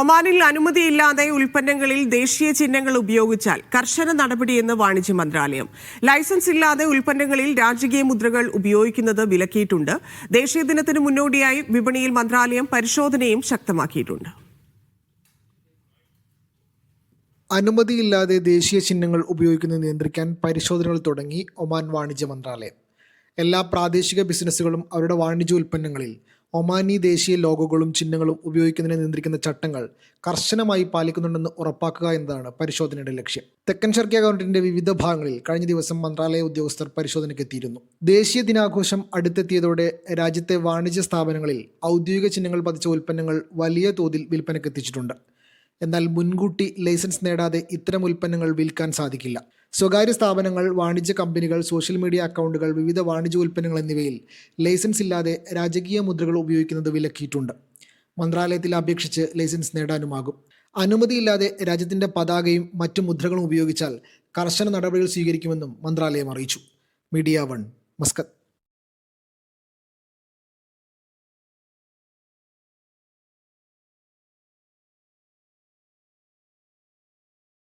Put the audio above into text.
ഒമാനിൽ അനുമതിയില്ലാതെ ഉൽപ്പന്നങ്ങളിൽ ദേശീയ ചിഹ്നങ്ങൾ ഉപയോഗിച്ചാൽ കർശന നടപടിയെന്ന് വാണിജ്യ മന്ത്രാലയം. ലൈസൻസ് ഇല്ലാതെ ഉൽപ്പന്നങ്ങളിൽ രാജകീയ മുദ്രകൾ ഉപയോഗിക്കുന്നത് വിലക്കിയിട്ടുണ്ട്. ദേശീയ ദിനത്തിന് മുന്നോടിയായി വിപണിയിൽ മന്ത്രാലയം പരിശോധനയും ശക്തമാക്കിയിട്ടുണ്ട്. അനുമതിയില്ലാതെ ദേശീയ ചിഹ്നങ്ങൾ ഉപയോഗിക്കുന്നത് നിയന്ത്രിക്കാൻ പരിശോധനകൾ തുടങ്ങി ഒമാൻ വാണിജ്യ മന്ത്രാലയം. എല്ലാ പ്രാദേശിക ബിസിനസ്സുകളും അവരുടെ വാണിജ്യ ഉൽപ്പന്നങ്ങളിൽ ഒമാനി ദേശീയ ലോഗോകളും ചിഹ്നങ്ങളും ഉപയോഗിക്കുന്നതിനെ നിയന്ത്രിക്കുന്ന ചട്ടങ്ങൾ കർശനമായി പാലിക്കുന്നുണ്ടെന്ന് ഉറപ്പാക്കുക എന്നതാണ് പരിശോധനയുടെ ലക്ഷ്യം. തെക്കൻ ഷർക്കിയ ഗവൺമെന്റിന്റെ വിവിധ ഭാഗങ്ങളിൽ കഴിഞ്ഞ ദിവസം മന്ത്രാലയ ഉദ്യോഗസ്ഥർ പരിശോധനയ്ക്കെത്തിയിരുന്നു ദേശീയ ദിനാഘോഷം അടുത്തെത്തിയതോടെ രാജ്യത്തെ വാണിജ്യ സ്ഥാപനങ്ങളിൽ ഔദ്യോഗിക ചിഹ്നങ്ങൾ പതിച്ച ഉൽപ്പന്നങ്ങൾ വലിയ തോതിൽ വിൽപ്പനയ്ക്കെത്തിച്ചിട്ടുണ്ട് എന്നാൽ മുൻകൂട്ടി ലൈസൻസ് നേടാതെ ഇത്തരം ഉൽപ്പന്നങ്ങൾ വിൽക്കാൻ സാധിക്കില്ല. സ്വകാര്യ സ്ഥാപനങ്ങൾ വാണിജ്യ കമ്പനികൾ സോഷ്യൽ മീഡിയ അക്കൗണ്ടുകൾ വിവിധ വാണിജ്യ ഉൽപ്പന്നങ്ങൾ എന്നിവയിൽ ലൈസൻസ് ഇല്ലാതെ രാജകീയ മുദ്രകൾ ഉപയോഗിക്കുന്നത് വിലക്കിയിട്ടുണ്ട്. മന്ത്രാലയത്തിൽ അപേക്ഷിച്ച് ലൈസൻസ് നേടാനുമാകും. അനുമതിയില്ലാതെ രാജ്യത്തിന്റെ പതാകയും മറ്റു മുദ്രകളും ഉപയോഗിച്ചാൽ കർശന നടപടികൾ സ്വീകരിക്കുമെന്നും മന്ത്രാലയം അറിയിച്ചു. Media One Muscat.